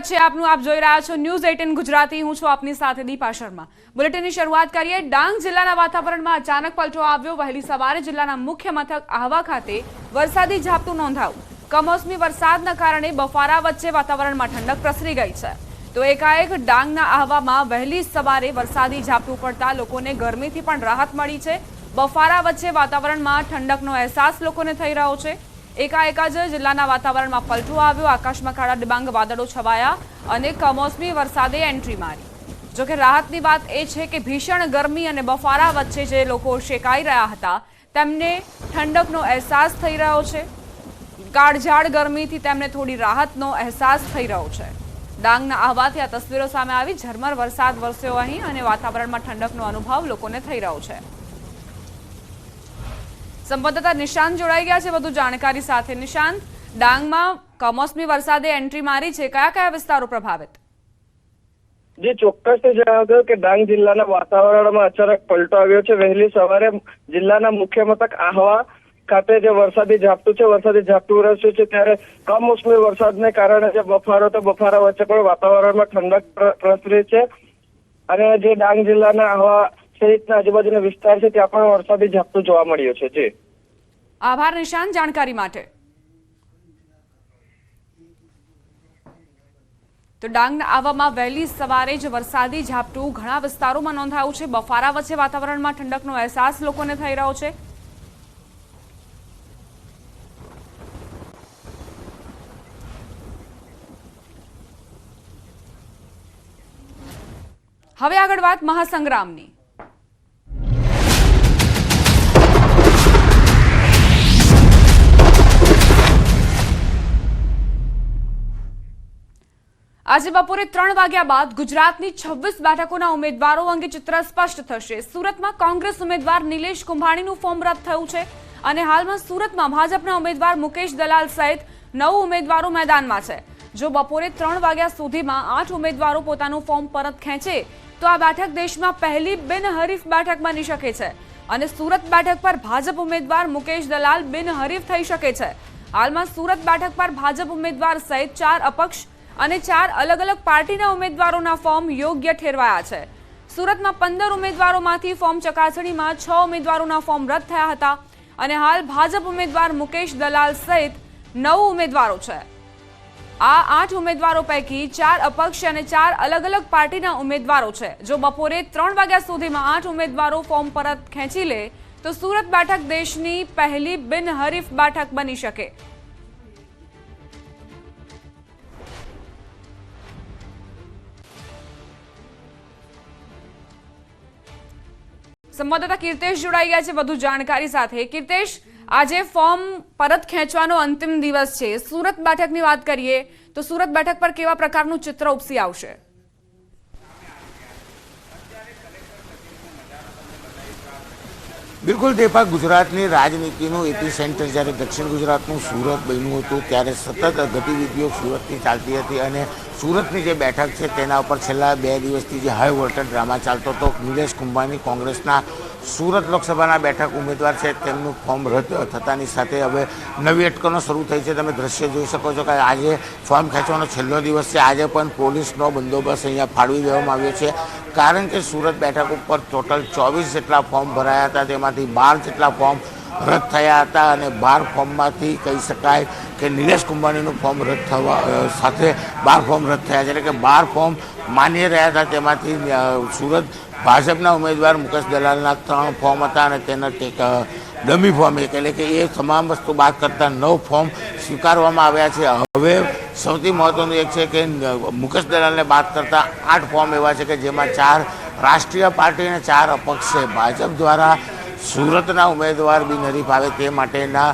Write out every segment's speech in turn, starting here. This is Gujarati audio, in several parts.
છે આપનું આપ જોઈ રહ્યા છો ન્યૂઝ એટીન ગુજરાતી. હું છું આપની સાથે દીપા શર્મા. બુલેટિનની શરૂઆત કરીએ. ડાંગ જિલ્લાના વાતાવરણમાં અચાનક પલટો આવ્યો. વહેલી સવારે જિલ્લાના મુખ્ય મથક આહવા ખાતે વરસાદી ઝાપટું નોંધાયું. કમોસમી વરસાદના કારણે બફારા વચ્ચે વાતાવરણમાં ઠંડક પ્રસરી ગઈ છે. તો એકાએક ડાંગના આહવામાં વહેલી સવારે વરસાદી ઝાપટું પડતા લોકોને ગરમીથી પણ રાહત મળી છે. બફારા વચ્ચે વાતાવરણમાં ઠંડકનો અહેસાસ લોકોને થઈ રહ્યો છે. એકાએક જ જિલ્લાના વાતાવરણમાં પલટો આવ્યો. આકાશમાં કાળા ડિબાંગ, વાદળો છવાયા અને કમોસમી વરસાદે એન્ટ્રી મારી. જોકે રાહતની વાત એ છે કે ભીષણ ગરમી અને બફારા વચ્ચે જે લોકો શેકાઈ રહ્યા હતા, તેમને ઠંડકનો અહેસાસ થઈ રહ્યો છે. કાળઝાળ ગરમીથી તેમને થોડી રાહતનો અહેસાસ થઈ રહ્યો છે. ડાંગના આહવાથી આ તસવીરો સામે આવી. ઝરમર વરસાદ વરસ્યો અહીં અને વાતાવરણમાં ઠંડકનો અનુભવ લોકોને થઈ રહ્યો છે. સંવાદદાતા નિશાંત જોડાઈ ગયા છે વધુ જાણકારી સાથે. નિશાંત, ડાંગમાં કમોસમી વરસાદે એન્ટ્રી મારી છે. કયા કયા વિસ્તારો પ્રભાવિત? જે ચોક્કસ જણાવ્યું કે ડાંગ જિલ્લાના વાતાવરણમાં અચાનક પલટો આવ્યો છે. વહેલી સવારે જિલ્લાના મુખ્ય મથક આહવા ખાતે જે વરસાદી ઝાપટું છે, વરસાદી ઝાપટું વરસ્યું છે, ત્યારે કમોસમી વરસાદને કારણે જે બફારો તો બફારા વચ્ચે પણ વાતાવરણમાં ઠંડક પ્ર- પ્રસરી છે. અને જે ડાંગ જિલ્લાના આહવા સહિતના આજુબાજુના વિસ્તાર છે, ત્યાં પણ વરસાદી ઝાપટું જોવા મળ્યો છે, જી. આભાર નિશાન, જાણકારી માટે. તો ડાંગના આવામાં વહેલી સવારે જ વરસાદી ઝાપટું ઘણા વિસ્તારોમાં નોંધાયું છે. બફારા વચ્ચે વાતાવરણમાં ઠંડકનો અહેસાસ લોકોને થઈ રહ્યો છે. હવે આગળ વાત મહાસંગ્રામની. આજે બપોરે ત્રણ વાગ્યા બાદ ગુજરાતની છવ્વીસ બેઠકોના ઉમેદવારો અંગે ચિત્ર સ્પષ્ટ થશે. સુરતમાં કોંગ્રેસ ઉમેદવાર નિલેશ કુંભાણીનું ફોર્મ રદ થયું છે અને હાલમાં સુરતમાં ભાજપના ઉમેદવાર મુકેશ દલાલ સહિત નવ ઉમેદવારો મેદાનમાં છે. જો બપોરે ત્રણ વાગ્યા સુધીમાં આઠ ઉમેદવારો પોતાનું ફોર્મ પરત ખેંચે, તો આ બેઠક દેશમાં પહેલી બિનહરીફ બેઠક બની શકે છે અને સુરત બેઠક પર ભાજપ ઉમેદવાર મુકેશ દલાલ બિનહરીફ થઈ શકે છે. હાલમાં સુરત બેઠક પર ભાજપ ઉમેદવાર સહિત ચાર અપક્ષ અને ચાર અલગ અલગ પાર્ટીના ઉમેદવારોના ફોર્મ યોગ્ય ઠેરવાયા છે. સુરતમાં પંદર ઉમેદવારોમાંથી ફોર્મ ચકાસણીમાં છ ઉમેદવારોના ફોર્મ રદ થયા હતા અને હાલ ભાજપ ઉમેદવાર મુકેશ દલાલ સહિત નવ ઉમેદવારો છે. આ આઠ ઉમેદવારો પૈકી ચાર અપક્ષ અને ચાર અલગ અલગ પાર્ટીના ઉમેદવારો છે. જો બપોરે ત્રણ વાગ્યા સુધીમાં આઠ ઉમેદવારો ફોર્મ પરત ખેંચી લે, તો સુરત બેઠક દેશની પહેલી બિનહરીફ બેઠક બની શકે. સંવાદદાતા કીર્તેશ જોડાઈ ગયા છે વધુ જાણકારી સાથે. કીર્તેશ, આજે ફોર્મ પરત ખેંચવાનો અંતિમ દિવસ છે. સુરત બેઠકની વાત કરીએ તો સુરત બેઠક પર કેવા પ્રકારનું ચિત્ર ઉપસી આવશે? બિલકુલ દેપા ગુજરાતની રાજનીતિનું એપી સેન્ટર જ્યારે દક્ષિણ ગુજરાતનું સુરત બન્યું હતું, ત્યારે સતત ગતિવિધિઓ સુરતની ચાલતી હતી અને સુરતની જે બેઠક છે તેના ઉપર છેલ્લા બે દિવસથી જે હાઈ વોલ્ટેજ ડ્રામા ચાલતો હતો, નિલેશ કુંભાની કોંગ્રેસના સુરત લોકસભાના બેઠક ઉમેદવાર છે, તેમનું ફોર્મ રદ થતાની સાથે હવે નવી અટકનો શરૂ થઈ છે. તમે દ્રશ્ય જોઈ શકો છો કે આજે ફોર્મ ખેંચવાનો છેલ્લો દિવસ છે. આજે પણ પોલીસનો બંદોબસ્ત અહીંયા ફાળવી દેવામાં આવ્યો છે. કારણ કે સુરત બેઠક ઉપર ટોટલ ચોવીસ જેટલા ફોર્મ ભરાયા હતા, તેમાંથી બાર જેટલા ફોર્મ રદ થયા હતા અને બાર ફોર્મમાંથી કહી શકાય કે નિલેશ કુંભાણીનું ફોર્મ રદ થવા સાથે બાર ફોર્મ રદ થયા છે. એટલે કે બાર ફોર્મ માન્ય રહ્યા હતા, તેમાંથી સુરત ભાજપના ઉમેદવાર મુકેશ દલાલના ત્રણ ફોર્મ હતા અને તેના એક ડમી ફોર્મ એક. એટલે કે એ તમામ વસ્તુ બાદ કરતાં નવ ફોર્મ સ્વીકારવામાં આવ્યા છે. હવે સૌથી મહત્વનું એક છે કે મુકેશ દલાલને બાદ કરતાં આઠ ફોર્મ એવા છે કે જેમાં ચાર રાષ્ટ્રીય પાર્ટી અને ચાર અપક્ષ છે. ભાજપ દ્વારા સુરતના ઉમેદવાર બિનહરીફ આવે તે માટેના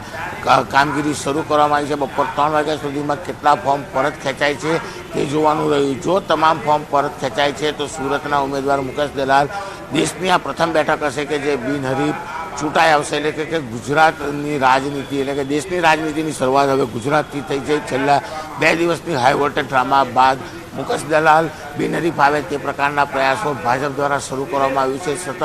કામગીરી શરૂ કરવામાં આવી છે. બપોર ત્રણ વાગ્યા સુધીમાં કેટલા ફોર્મ પરત ખેંચાય છે તે જોવાનું રહ્યું. જો તમામ ફોર્મ પરત ખેંચાય છે, તો સુરતના ઉમેદવાર મુકેશ દલાલ દેશની આ પ્રથમ બેઠક હશે કે જે બિનહરીફ ચૂંટાઈ આવશે. એટલે કે કે ગુજરાતની રાજનીતિ, એટલે કે દેશની રાજનીતિની શરૂઆત હવે ગુજરાતથી થઈ છે. છેલ્લા બે દિવસની હાઈ વોલ્ટેજ ડ્રામા બાદ મુકેશ દલાલ બિનહરીફ આવે તે પ્રકારના પ્રયાસો ભાજપ દ્વારા શરૂ કરવામાં આવ્યું છે. સતત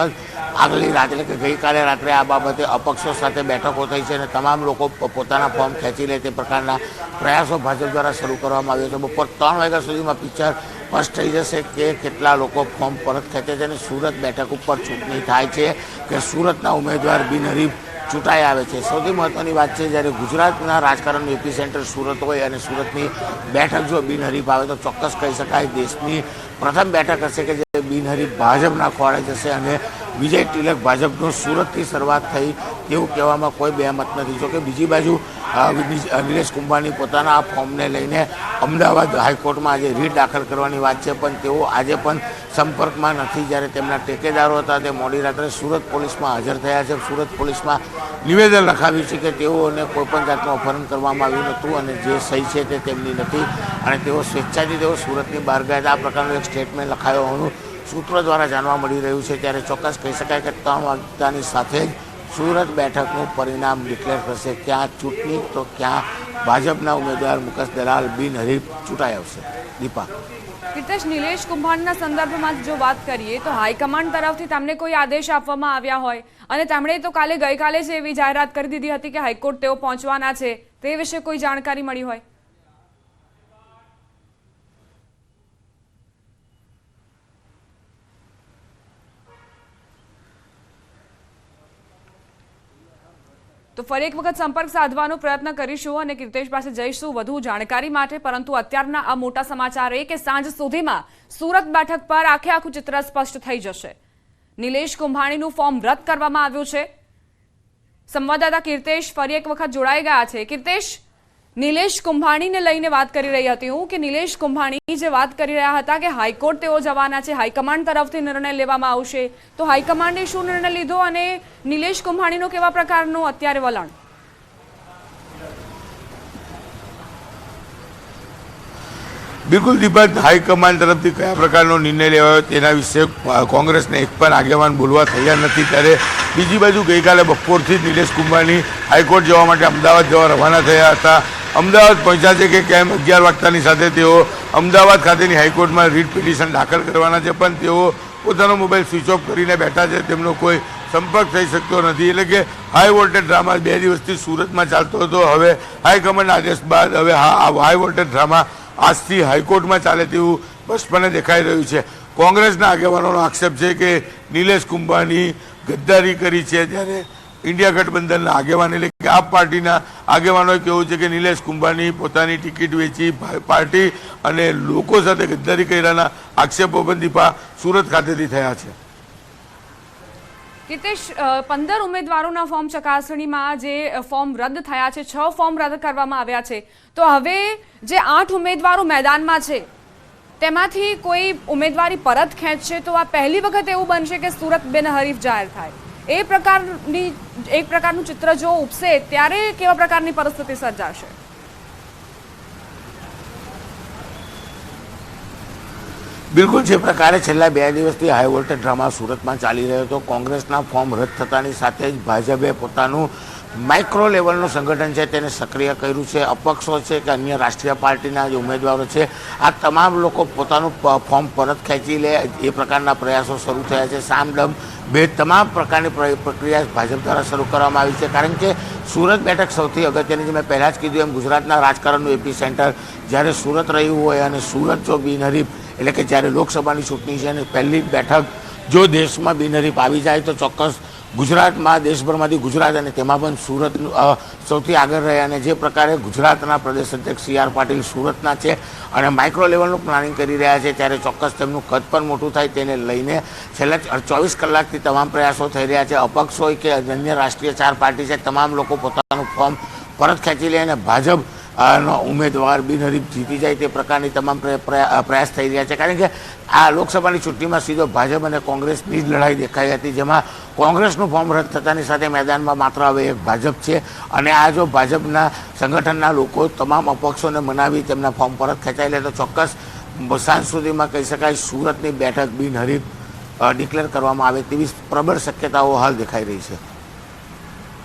આગલી રાત એટલે કે ગઈકાલે રાત્રે આ બાબતે અપક્ષો સાથે બેઠકો થઈ છે અને તમામ લોકો પોતાના ફોર્મ ખેંચી લે તે પ્રકારના પ્રયાસો ભાજપ દ્વારા શરૂ કરવામાં આવ્યો છે. બપોર ત્રણ વાગ્યા સુધીમાં પિક્ચર સ્પષ્ટ થઈ જશે કે કેટલા લોકો ફોર્મ પરત ખેંચે છે અને સુરત બેઠક ઉપર ચૂંટણી થાય છે કે સુરતના ઉમેદવાર બિનહરીફ ચૂંટાઈ આવે છે. સૌથી મહત્વની વાત છે, જ્યારે ગુજરાતના રાજકારણનું સેન્ટર સુરત હોય અને સુરતની બેઠક જો બિનહરીફ આવે તો ચોક્કસ કહી શકાય, દેશની પ્રથમ બેઠક હશે કે જે બિનહરીફ ભાજપના ખોળે જશે અને વિજય તિલક ભાજપનો સુરતથી શરૂઆત થઈ તેવું કહેવામાં કોઈ બેમત નથી. જોકે બીજી બાજુ નિલેશ કુંભારની પોતાના આ ફોર્મને લઈને અમદાવાદ હાઈકોર્ટમાં આજે રીટ દાખલ કરવાની વાત છે, પણ તેઓ આજે પણ સંપર્કમાં નથી. જ્યારે તેમના ટેકેદારો હતા, તે મોડી રાત્રે સુરત પોલીસમાં હાજર થયા છે. સુરત પોલીસમાં નિવેદન લખાવ્યું છે કે તેઓને કોઈપણ જાતનું અપહરણ કરવામાં આવ્યું નહોતું અને જે સહી છે તે તેમની નથી અને તેઓ સ્વેચ્છાથી તેઓ સુરતની બહાર ગયા હતા. આ પ્રકારનું એક સ્ટેટમેન્ટ લખાયો હોવાનું સૂત્રો દ્વારા જાણવા મળી રહ્યું છે ત્યારે ચોક્કસ કહી શકાય કે ત્રણ વાગ્યાની સાથે જ સુરત બેઠકનું પરિણામ ડિક્લેર થશે. ક્યાં ચૂંટણી તો ક્યાં ભાજપના ઉમેદવાર મુકેશ દલાલ બિનહરીફ ચૂંટાઈ આવશે. દીપા. કીર્તેશ નિલેશ કુંભારના સંદર્ભમાં જો વાત કરીએ તો હાઈકમાન્ડ તરફથી તમને કોઈ આદેશ આપવામાં આવ્યા હોય અને તેમણે તો કાલે ગઈકાલે જ એવી જાહેરાત કરી દીધી હતી કે હાઈકોર્ટ તેઓ પહોંચવાના છે. તે વિશે કોઈ જાણકારી મળી હોય? તો ફરી એક વખત સંપર્ક સાધવાનો પ્રયત્ન કરીશું અને કીર્તેશ પાસે જઈશું વધુ જાણકારી માટે, પરંતુ અત્યારના આ મોટા સમાચાર એ કે સાંજ સુધીમાં સુરત બેઠક પર આખે આખું ચિત્ર સ્પષ્ટ થઈ જશે. નિલેશ કુંભાણીનું ફોર્મ રદ કરવામાં આવ્યું છે. સંવાદદાતા કીર્તેશ ફરી એક વખત જોડાઈ ગયા છે. કીર્તેશ નિલેશ કુંભાણીને લઈને વાત કરી રહી હતી. હું કે નિલેશ કુંભાણી જે વાત કરી રહ્યા હતા કે હાઈકોર્ટ તેઓ જવાના છે, હાઈકમાન્ડ તરફથી નિર્ણય લેવામાં આવશે. તો હાઈકમાન્ડે શું નિર્ણય લીધો અને નિલેશ કુંભાણીનો કેવા પ્રકારનું અત્યારે વલણ? બિલકુલ દીપક, હાઈકમાન્ડ તરફથી કયા પ્રકારનો નિર્ણય લેવાયો તેના વિશે કોંગ્રેસને એક પણ આગેવાન બોલવા થયા નથી. ત્યારે બીજી બાજુ ગઈકાલે બપોરથી નિલેશ કુંભાણી હાઈકોર્ટ જવા માટે અમદાવાદ જવા રવાના થયા હતા. અમદાવાદ પહોંચ્યા છે કે કેમ અગિયાર વાગતાની સાથે તેઓ અમદાવાદ ખાતેની હાઈકોર્ટમાં રીટ પિટિશન દાખલ કરવાના છે, પણ તેઓ પોતાનો મોબાઈલ સ્વિચ ઓફ કરીને બેઠા છે, તેમનો કોઈ સંપર્ક થઈ શકતો નથી. એટલે કે હાઈ વોલ્ટેજ ડ્રામા બે દિવસથી સુરતમાં ચાલતો હતો. હવે હાઈકમાન્ડના આદેશ બાદ હવે આ હાઈ વોલ્ટેજ ડ્રામા આજથી હાઈકોર્ટમાં ચાલે તેવું સ્પષ્ટપણે દેખાઈ રહ્યું છે. કોંગ્રેસના આગેવાનોનો આક્ષેપ છે કે નિલેશ કુંભાની ગદ્દારી કરી છે. ત્યારે ઇન્ડિયા ગઠબંધનના આગેવાન એટલે કે આપ પાર્ટીના આગેવાનોએ કહેવું છે કે નિલેશ કુંભાની પોતાની ટિકિટ વેચી પાર્ટી અને લોકો સાથે ગદ્દારી કર્યાના આક્ષેપો પણ દીપા સુરત ખાતેથી થયા છે. કિતેશ પંદર ઉમેદવારોના ફોર્મ ચકાસણીમાં જે ફોર્મ રદ થયા છે. છ ફોર્મ રદ કરવામાં આવ્યા છે. તો હવે જે આઠ ઉમેદવારો મેદાનમાં છે, તેમાંથી કોઈ ઉમેદવારી પરત ખેંચશે? તો આ પહેલી વખત એવું બનશે કે સુરત બિનહરીફ જાહેર થાય. એ પ્રકારની એક પ્રકારનું ચિત્ર જો ઉપસે, ત્યારે કેવા પ્રકારની પરિસ્થિતિ સર્જાશે? બિલકુલ, જે પ્રકારે છેલ્લા બે દિવસથી હાઈ વોલ્ટેજ ડ્રામા સુરતમાં ચાલી રહ્યો હતો. કોંગ્રેસના ફોર્મ રદ થતાની સાથે જ ભાજપે પોતાનું માઇક્રો લેવલનું સંગઠન છે, તેને સક્રિય કર્યું છે, અપક્ષો છે કે અન્ય રાષ્ટ્રીય પાર્ટીના જે ઉમેદવારો છે, આ તમામ લોકો પોતાનું ફોર્મ પરત ખેંચી લે, એ પ્રકારના પ્રયાસો શરૂ થયા છે. સામડમ બે તમામ પ્રકારની પ્ર- પ્રક્રિયા ભાજપ દ્વારા શરૂ કરવામાં આવી છે. કારણ કે સુરત બેઠક સૌથી અગત્યની છે. મેં પહેલાં જ કીધું એમ, ગુજરાતના રાજકારણનું એપી સેન્ટર જ્યારે સુરત રહ્યું હોય અને સુરત જો બિનહરીફ, એટલે કે જ્યારે લોકસભાની ચૂંટણી છે અને પહેલી બેઠક જો દેશમાં બિનહરીફ આવી જાય તો ચોક્કસ ગુજરાતમાં દેશભરમાંથી ગુજરાત અને તેમાં પણ સુરત સૌથી આગળ રહ્યા અને જે પ્રકારે ગુજરાતના પ્રદેશ અધ્યક્ષ સી આર પાટીલ સુરતના છે અને માઇક્રો લેવલનું પ્લાનિંગ કરી રહ્યા છે ત્યારે ચોક્કસ તેમનું કદ પણ મોટું થાય તેને લઈને છેલ્લા ચોવીસ કલાકથી તમામ પ્રયાસો થઈ રહ્યા છે. અપક્ષ હોય કે અન્ય રાષ્ટ્રીય ચાર પાર્ટી છે, તમામ લોકો પોતાનું ફોર્મ પરત ખેંચી લે અને ભાજપ અ, નો ઉમેદવાર બિનહરીફ જીતી જાય તે પ્રકારની તમામ પ્રયાસ થઈ રહ્યા છે. કારણ કે આ લોકસભાની ચૂંટણીમાં સીધો ભાજપ અને કોંગ્રેસની જ લડાઈ દેખાઈ હતી જેમાં કોંગ્રેસનું ફોર્મ રદ થતાની સાથે મેદાનમાં માત્ર હવે એક ભાજપ છે. અને આ જો ભાજપના સંગઠનના લોકો તમામ અપક્ષોને મનાવી તેમના ફોર્મ પરત ખેંચાઈ લે તો ચોક્કસ સાંજ સુધીમાં કહી શકાય સુરતની બેઠક બિનહરીફ ડિક્લેર કરવામાં આવે તેવી પ્રબળ શક્યતાઓ હાલ દેખાઈ રહી છે.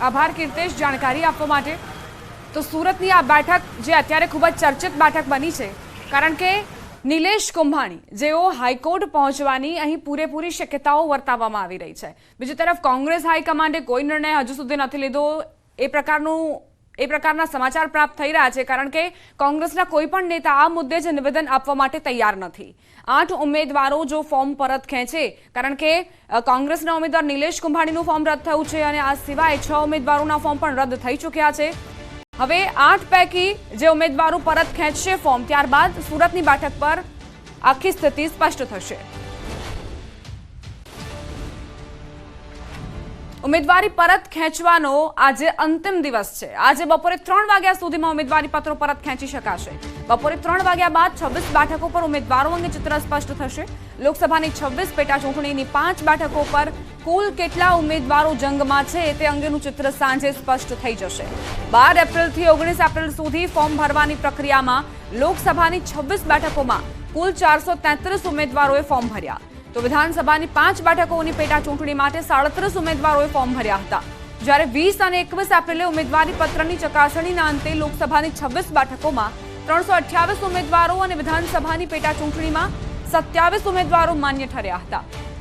આભાર કીર્તેશ જાણકારી આપવા માટે તો સુરતની આ બેઠક જે અત્યારે ખૂબ જ ચર્ચિત બેઠક બની છે, કારણ કે નિલેશ કુંભાણી, જેઓ હાઈકોર્ટ પહોંચવાની અહીં પૂરેપૂરી શક્યતાઓ વર્તાવવામાં આવી રહી છે. બીજી તરફ કોંગ્રેસ હાઈકમાન્ડે કોઈ નિર્ણય હજુ સુધી નથી લીધો. એ પ્રકારનું, એ પ્રકારના સમાચાર પ્રાપ્ત થઈ રહ્યા છે, કારણ કે કોંગ્રેસના કોઈ પણ નેતા આ મુદ્દે જ નિવેદન આપવા માટે તૈયાર નથી. આઠ ઉમેદવારો જો ફોર્મ પરત ખેંચે, કારણ કે કોંગ્રેસના ઉમેદવાર નિલેશ કુંભાણીનું ફોર્મ રદ થયું છે અને આ સિવાય છ ઉમેદવારોના ફોર્મ પણ રદ થઈ ચૂક્યા છે. હવે આઠ પૈકી જે ઉમેદવારો પરત ખેંચશે ફોર્મ ત્યારબાદ સુરતની બેઠક પર આખી સ્થિતિ સ્પષ્ટ થશે. ઉમેદવારી પરત ખેંચવાનો આજે અંતિમ દિવસ છે. આજે બપોરે ત્રણ વાગ્યા સુધીમાં ઉમેદવારી પત્રો પરત ખેંચી શકાશે. બપોરે ત્રણ વાગ્યા બાદ છવ્વીસ બેઠકો પર ઉમેદવારો અંગે ચિત્ર સ્પષ્ટ થશે. લોકસભાની છવ્વીસ પેટા ચૂંટણીની પાંચ બેઠકો પર કુલ કેટલા ઉમેદવારો જંગમાં છે તે અંગેનું ચિત્ર સાંજે સ્પષ્ટ થઈ જશે. બાર એપ્રિલથી ઓગણીસ એપ્રિલ સુધી ફોર્મ ભરવાની પ્રક્રિયામાં લોકસભાની છવ્વીસ બેઠકોમાં કુલ ચારસો તેત્રીસ ઉમેદવારોએ ફોર્મ ભર્યા. તો વિધાનસભાની પાંચ બેઠકોની પેટા ચૂંટણી માટે સાડત્રીસ ઉમેદવારોએ ફોર્મ ભર્યા હતા. જ્યારે વીસ અને એકવીસ એપ્રિલે ઉમેદવારી પત્રની ચકાસણીના અંતે લોકસભાની છવ્વીસ બેઠકોમાં ત્રણસો અઠ્યાવીસ ઉમેદવારો અને વિધાનસભાની પેટા ચૂંટણીમાં સત્યાવીસ ઉમેદવારો માન્ય ઠર્યા હતા,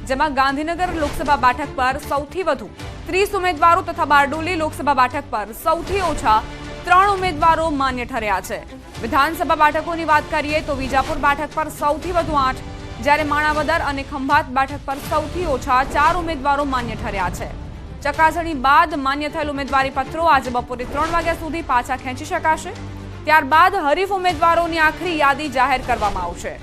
જેમાં ગાંધીનગર લોકસભા બેઠક પર સૌથી વધુ ત્રીસ ઉમેદવારો તથા બારડોલી લોકસભા બેઠક પર સૌથી ઓછા ત્રણ ઉમેદવારો માન્ય ઠર્યા છે. વિધાનસભા બેઠકોની વાત કરીએ તો વિજાપુર બેઠક પર સૌથી વધુ આઠ, જ્યારે માણાવદર અને ખંભાત બેઠક પર સૌથી ઓછા ચાર ઉમેદવારો માન્ય ઠર્યા છે. ચકાસણી બાદ માન્ય થયેલ ઉમેદવારી પત્રો આજે બપોરે ત્રણ વાગ્યા સુધી પાછા ખેંચી શકાશે. ત્યારબાદ હરીફ ઉમેદવારોની આખરી યાદી જાહેર કરવામાં આવશે.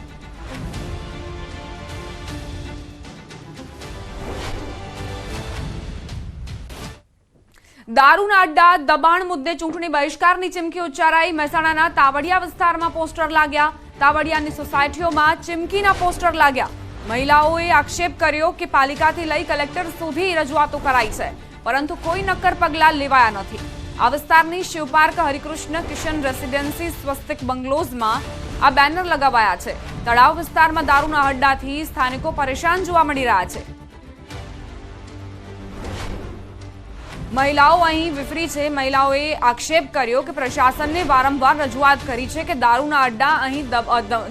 દારૂના અડ્ડા, દબાણ મુદ્દે ચૂંટણી બહિષ્કારની ચીમકી ઉચ્ચારાઈ. મહેસાણાના તાવડિયા વિસ્તારમાં પોસ્ટર લાગ્યા. તાવડિયાની સોસાયટીઓમાં ચીમકીના પોસ્ટર લાગ્યા. મહિલાઓએ આક્ષેપ કર્યો કે પાલિકાથી લઈ કલેક્ટર સુધી રજૂઆતો કરાઈ છે. પરંતુ કોઈ નક્કર પગલાં લેવાયા નથી. આ વિસ્તારની શિવપાર્ક હરિકૃષ્ણ કિશન રેસિડેન્સી સ્વસ્તિક બંગલોઝમાં આ બેનર લગાવાયા છે. તળાવ વિસ્તારમાં દારૂના અડ્ડાથી સ્થાનિકો પરેશાન જોવા મળી રહ્યા છે. મહિલાઓ અહીં વિફરી છે. મહિલાઓએ આક્ષેપ કર્યો કે પ્રશાસનને વારંવાર રજૂઆત કરી છે કે દારૂના અડ્ડા અહીં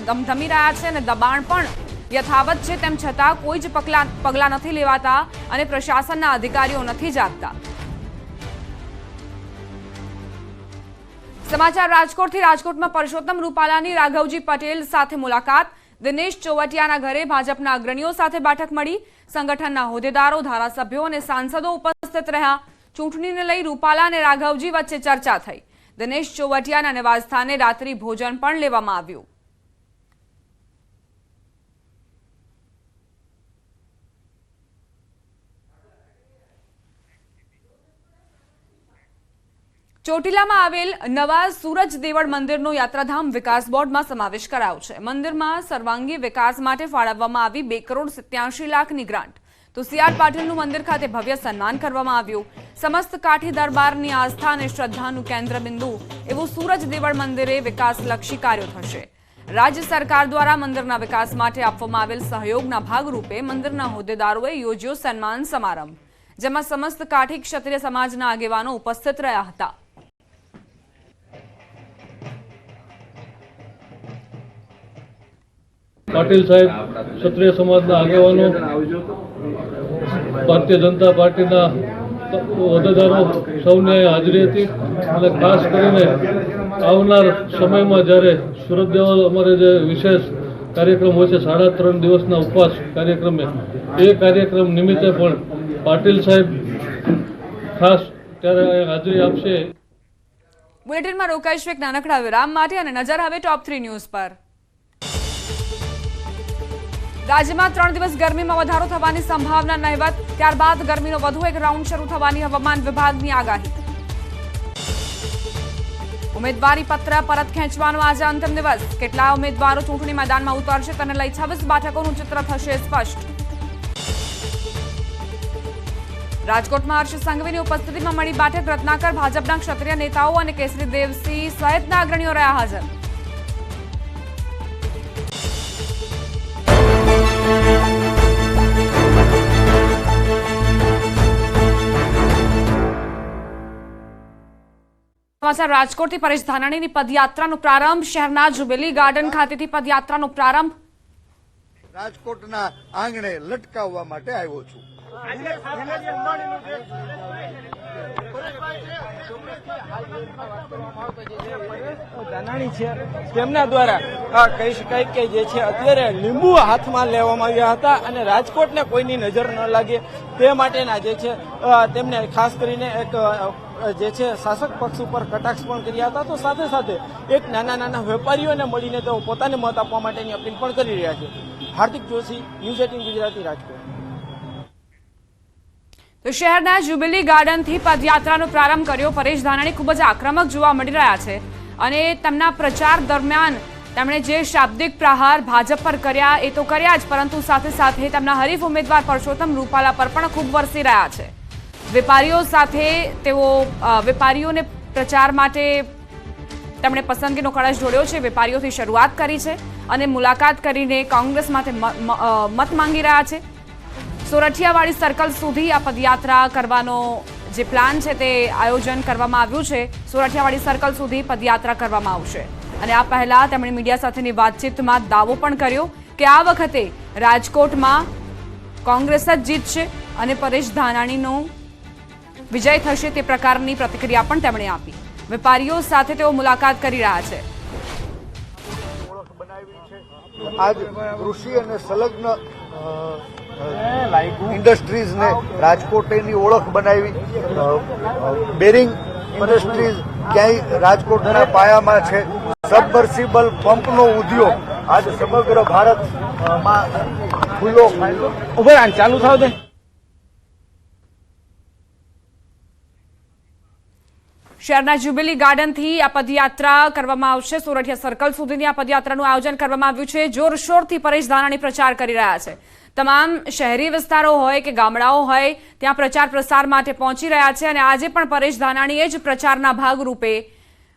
ધમધમી રહ્યા છે અને દબાણ પણ યથાવત છે. તેમ છતાં કોઈ જ પગલાં પગલાં નથી લેવાતા અને પ્રશાસનના અધિકારીઓ નથી જાગતા. સમાચાર રાજકોટથી. રાજકોટમાં પરસોત્તમ રૂપાલાની રાઘવજી પટેલ સાથે મુલાકાત. દિનેશ ચોવટિયાના ઘરે ભાજપના અગ્રણીઓ સાથે બેઠક મળી. સંગઠનના હોદ્દેદારો, ધારાસભ્યો અને સાંસદો ઉપસ્થિત રહ્યા. ચૂંટણીને લઈ રૂપાલા અને રાઘવજી વચ્ચે ચર્ચા થઈ. દિનેશ ચોવટિયાના નિવાસસ્થાને રાત્રિ ભોજન પણ લેવામાં આવ્યું. ચોટીલામાં આવેલ નવા સૂરજ દેવળ મંદિરનો યાત્રાધામ વિકાસ બોર્ડમાં સમાવેશ કરાયો છે. મંદિરમાં સર્વાંગી વિકાસ માટે ફાળવવામાં આવી બે કરોડ સિત્યાસી લાખની ગ્રાન્ટ. તો સી પાટીલનું મંદિર ખાતે ભવ્ય સન્માન કરવામાં આવ્યું. સમસ્ત કાઠી દરબારની આસ્થા અને શ્રદ્ધાનું કેન્દ્રબિંદુ એવું સૂરજ દેવળ મંદિરે વિકાસલક્ષી કાર્યો થશે. રાજ્ય સરકાર દ્વારા મંદિરના વિકાસ માટે આપવામાં આવેલ સહયોગના ભાગરૂપે મંદિરના હોદ્દેદારોએ યોજ્યો સન્માન સમારંભ, જેમાં સમસ્ત કાઠી ક્ષત્રિય સમાજના આગેવાનો ઉપસ્થિત રહ્યા હતા. પાટીલ સાહેબ, ક્ષત્રિય સમાજના આગેવાનો, ભારતીય જનતા પાર્ટીના હોદ્દેદારો સૌને હાજરી હતી અને ખાસ કરીને આવનાર સમયમાં જ્યારે સુરત દેવલ અમારે જે વિશેષ કાર્યક્રમ હોય છે, સાડા ત્રણ દિવસના ઉપવાસ કાર્યક્રમે, એ કાર્યક્રમ નિમિત્તે પણ પાટીલ સાહેબ ખાસ ત્યારે હાજરી આપશે. બુલેટિનમાં રોકાઈશું એક નાનકડા વિરામ માટે અને નજર હવે ટોપ થ્રી ન્યૂઝ પર. રાજ્યમાં ત્રણ દિવસ ગરમીમાં વધારો થવાની સંભાવના નહીવત, ત્યારબાદ ગરમીનો વધુ એક રાઉન્ડ શરૂ થવાની હવામાન વિભાગની આગાહી. ઉમેદવારી પત્ર પરત ખેંચવાનો આજે અંતિમ દિવસ. કેટલા ઉમેદવારો ચૂંટણી મેદાનમાં ઉતરશે તેને લઈ છવ્વીસ બેઠકોનું ચિત્ર થશે સ્પષ્ટ. રાજકોટમાં હર્ષ સંઘવીની ઉપસ્થિતિમાં મળી બેઠક, રત્નાકર, ભાજપના ક્ષત્રિય નેતાઓ અને કેસરી દેવસિંહ સહિતના અગ્રણીઓ રહ્યા હાજર. સમાચાર રાજકોટથી પરેશ ધાનાણીની પદયાત્રાનો પ્રારંભ શહેરના જુબેલી ગાર્ડન ખાતેથી પદયાત્રાનો પ્રારંભ. રાજકોટના આંગણે લટકાવવા માટે આવ્યો છું. ધાનાણી છે. તેમના દ્વારા આ કહી શકાય કે જે છે અત્યારે લીંબુ હાથમાં લેવામાં આવ્યા હતા અને રાજકોટને કોઈની નજર ન લાગે તે માટેના જે છે તેમને ખાસ કરીને એક જે છે, શાસક પક્ષ ઉપર કટાક્ષ પણ કર્યા હતા, તો સાથે સાથે એક નાના નાના વેપારીઓને મળીને તેઓ પોતાને મત આપવા માટેની અપીલ પણ કરી રહ્યા છે. Hardik Joshi, news eighteen Gujarati, Rajkot. તો શહેરના જ્યુબિલી ગાર્ડનથી પદયાત્રાનો પ્રારંભ કર્યો. પરેશ ધાનાણી ખૂબ જ આક્રમક જોવા મળી રહ્યા છે અને તેમના પ્રચાર દરમિયાન તેમણે જે શાબ્દિક પ્રહાર ભાજપ પર કર્યા એ તો કર્યા જ, પરંતુ સાથે સાથે તેમના હરીફ ઉમેદવાર પરસોત્તમ રૂપાલા પર પણ ખૂબ વરસી રહ્યા છે. વેપારીઓ સાથે તેઓ વેપારીઓને પ્રચાર માટે તેમણે પસંદગીનો કળશ જોડ્યો છે. વેપારીઓથી શરૂઆત કરી છે અને મુલાકાત કરીને કોંગ્રેસ માટે મત માંગી રહ્યા છે. સોરઠિયાવાડી સર્કલ સુધી આ પદયાત્રા કરવાનો જે પ્લાન છે તે આયોજન કરવામાં આવ્યું છે. સોરઠિયાવાડી સર્કલ સુધી પદયાત્રા કરવામાં આવશે. અને આ પહેલા તેમણે મીડિયા સાથેની વાતચીતમાં દાવો પણ કર્યો કે આ વખતે રાજકોટમાં કોંગ્રેસ જ જીતશે અને પરેશ ધાનાણીનો વિજય થશે તે પ્રકારની પ્રતિક્રિયા પણ તેમણે આપી. વેપારીઓ સાથે તેઓ મુલાકાત કરી રહ્યા છે. આજ કૃષિ અને સંલગ્ન ઇન્ડસ્ટ્રીઝને રાજકોટની ઓળખ બનાવી. બેરિંગ ઇન્ડસ્ટ્રીઝ ક્યાંય રાજકોટના પાયામાં છે. સબમર્સિબલ પંપનો ઉદ્યોગ આજ સમગ્ર ભારતમાં ખુલ્લો. ફાયદો ચાલુ થાવ દે. શહેરના જ્યુબિલી ગાર્ડનથી આ પદયાત્રા કરવામાં આવશે. સોરઠિયા સર્કલ સુધીની આ પદયાત્રાનું આયોજન કરવામાં આવ્યું છે. જોરશોરથી પરેશ ધાનાણી પ્રચાર કરી રહ્યા છે. તમામ શહેરી વિસ્તારો હોય કે ગામડાઓ હોય, ત્યાં પ્રચાર પ્રસાર માટે પહોંચી રહ્યા છે અને આજે પણ પરેશ ધાનાણીએ જ પ્રચારના ભાગરૂપે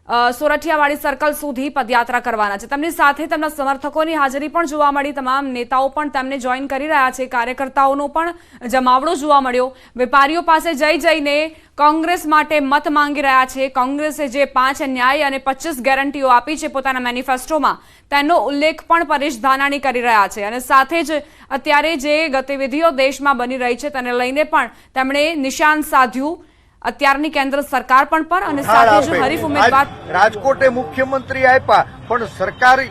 સોરઠિયાવાડી સર્કલ સુધી પદયાત્રા કરવાના છે. તેમની સાથે તેમના સમર્થકોની હાજરી પણ જોવા મળી. તમામ નેતાઓ પણ તેમને જોઈન કરી રહ્યા છે. કાર્યકર્તાઓનો પણ જમાવડો જોવા મળ્યો. વેપારીઓ પાસે જઈ જઈને કોંગ્રેસ માટે મત માંગી રહ્યા છે. કોંગ્રેસે જે પાંચ ન્યાય અને પચીસ ગેરંટીઓ આપી છે પોતાના મેનિફેસ્ટોમાં, તેનો ઉલ્લેખ પણ પરેશ ધાનાણી કરી રહ્યા છે. અને સાથે જ અત્યારે જે ગતિવિધિઓ દેશમાં બની રહી છે, તેને લઈને પણ તેમણે નિશાન સાધ્યું. અત્યારની કેન્દ્ર સરકાર પણ પર અને સાથે જ હરીફ ઉમેદવાર રાજકોટે મુખ્યમંત્રી આપ્યા પણ સરકારી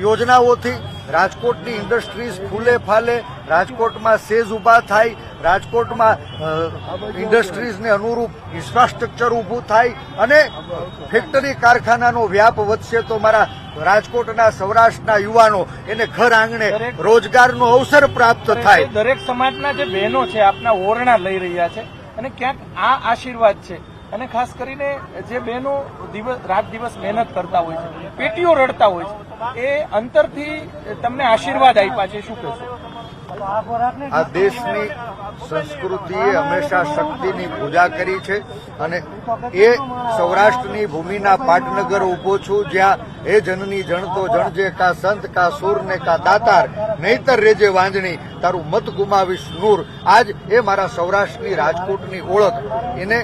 યોજનાઓથી રાજકોટની ઇન્ડસ્ટ્રીઝ ફૂલે ફાલે રાજકોટમાં સેઝ ઊભા થાય રાજકોટમાં ઇન્ડસ્ટ્રીઝને અનુરૂપ ઇન્ફ્રાસ્ટ્રક્ચર ઊભું થાય અને ફેક્ટરી કારખાનાનો વ્યાપ વધશે તો મારા રાજકોટના સૌરાષ્ટ્રના યુવાનો એને ઘર આંગણે રોજગારનો અવસર પ્રાપ્ત થાય. દરેક સમાજના જે બહેનો છે આપના ઓરણા લઈ રહ્યા છે અને ક્યાંક આ આશીર્વાદ છે. અને ખાસ કરીને જે બહેનો દિવસ રાત દિવસ મહેનત કરતા હોય છે, પેટીઓ રડતા હોય છે, એ અંતરથી તમને આશીર્વાદ આપ્યા છે. શું કહેશો? આ દેશની સંસ્કૃતિએ હંમેશા શક્તિની પૂજા કરી છે અને એ સૌરાષ્ટ્રની ભૂમિના પાટનગર ઊભો છું, જ્યાં એ જનની જણતો જણજે કા સંત, કા સુર ને કા દાતાર, નહીતર રેજે વાંજણી, તારું મત ગુમાવીશ નૂર. આજ એ મારા સૌરાષ્ટ્રની રાજકોટની ઓળખ. એને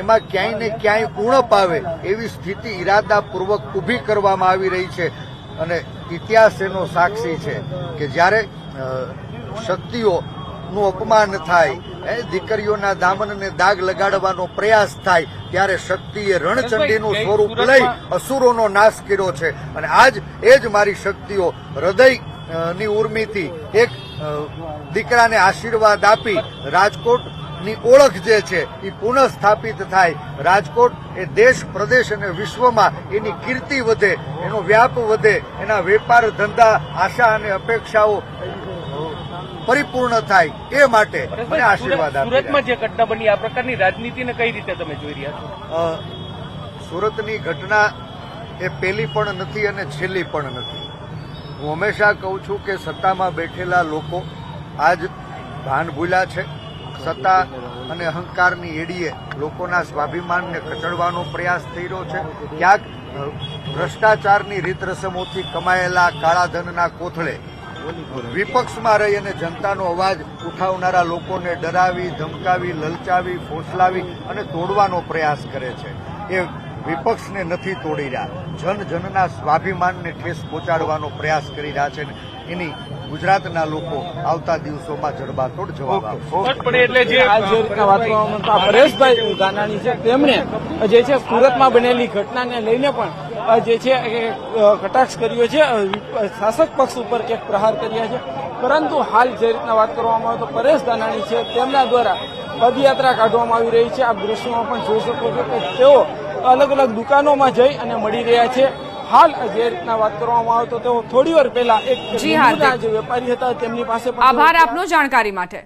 એમાં ક્યાંય ને ક્યાંય ઉણપ આવે એવી સ્થિતિ ઈરાદાપૂર્વક ઊભી કરવામાં આવી રહી છે. અને ઇતિહાસ એનો સાક્ષી છે કે જ્યારે શક્તિઓનું અપમાન થાય એ દીકરીઓના દામનને દાગ લગાડવાનો પ્રયાસ થાય ત્યારે શક્તિએ રણચંડીનું સ્વરૂપ લઈ અસુરોનો નાશ કર્યો છે. અને આજ એ જ મારી શક્તિઓ હૃદયની ઉર્મિથી એક દીકરાને આશીર્વાદ આપી રાજકોટ ની ઓળખ જે છે એ પુનઃસ્થાપિત થાય. રાજકોટ એ દેશ પ્રદેશ અને વિશ્વમાં એની કીર્તિ વધે એનો વ્યાપ વધે એના વેપાર ધંધા આશા અને અપેક્ષાઓ પરિપૂર્ણ થાય. એ માટે મને આશીર્વાદ આપી સુરતમાં જે ઘટના બની આ પ્રકારની રાજનીતિને કઈ રીતે તમે જોઈ રહ્યા છો? સુરતની ઘટના એ પહેલી પણ નથી અને છેલ્લી પણ નથી. હું હંમેશા કહું છું કે સત્તામાં બેઠેલા લોકો આજ ભાન ભૂલ્યા છે. સત્તા અને અહંકારની એડીએ લોકોના સ્વાભિમાનને કચડવાનો પ્રયાસ થઈ રહ્યો છે. ક્યાંક ભ્રષ્ટાચારની રીત રસમોથી કમાયેલા કાળા ધનના કોથળે વિપક્ષમાં રહી અને જનતાનો અવાજ ઉઠાવનારા લોકોને ડરાવી, ધમકાવી, લલચાવી, ફોસલાવી અને તોડવાનો પ્રયાસ કરે છે. એ વિપક્ષને નથી તોડી રહ્યા. જન જનના સ્વાભિમાનને ઠેસ પહોંચાડવાનો પ્રયાસ કરી રહ્યા છે એની ગુજરાતના લોકો આવતા દિવસોમાં જડબાતોડ જવાબ આપશે આ જે રીતના વાત કરવામાં આવતા પરેશભાઈ દાનાણી છે તેમણે જે છે સુરતમાં બનેલી ઘટનાને લઈને પણ જે છે એ કટાક્ષ કર્યો છે શાસક પક્ષ ઉપર કે પ્રહાર કર્યા છે. પરંતુ હાલ જે રીતના વાત કરવામાં આવે તો પરેશ દાનાણી છે તેમના દ્વારા પદયાત્રા કાઢવામાં આવી રહી છે. આપ દ્રશ્યોમાં પણ જોઈ શકો છો કે તેઓ અલગ અલગ દુકાનોમાં જઈ અને મળી રહ્યા છે. હાલ જે રીતના વાત કરવામાં આવે તો તેઓ થોડી વાર પહેલા એક જી વેપારી હતા તેમની પાસે આભાર આપનો જાણકારી માટે.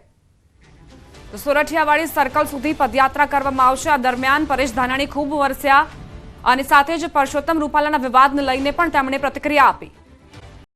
સોરઠિયાવાડી સર્કલ સુધી પદયાત્રા કરવામાં આવશે. આ દરમિયાન પરેશ ધાનાણી ખૂબ વરસ્યા અને સાથે જ પરસોત્તમ રૂપાલાના વિવાદને લઈને પણ તેમણે પ્રતિક્રિયા આપી.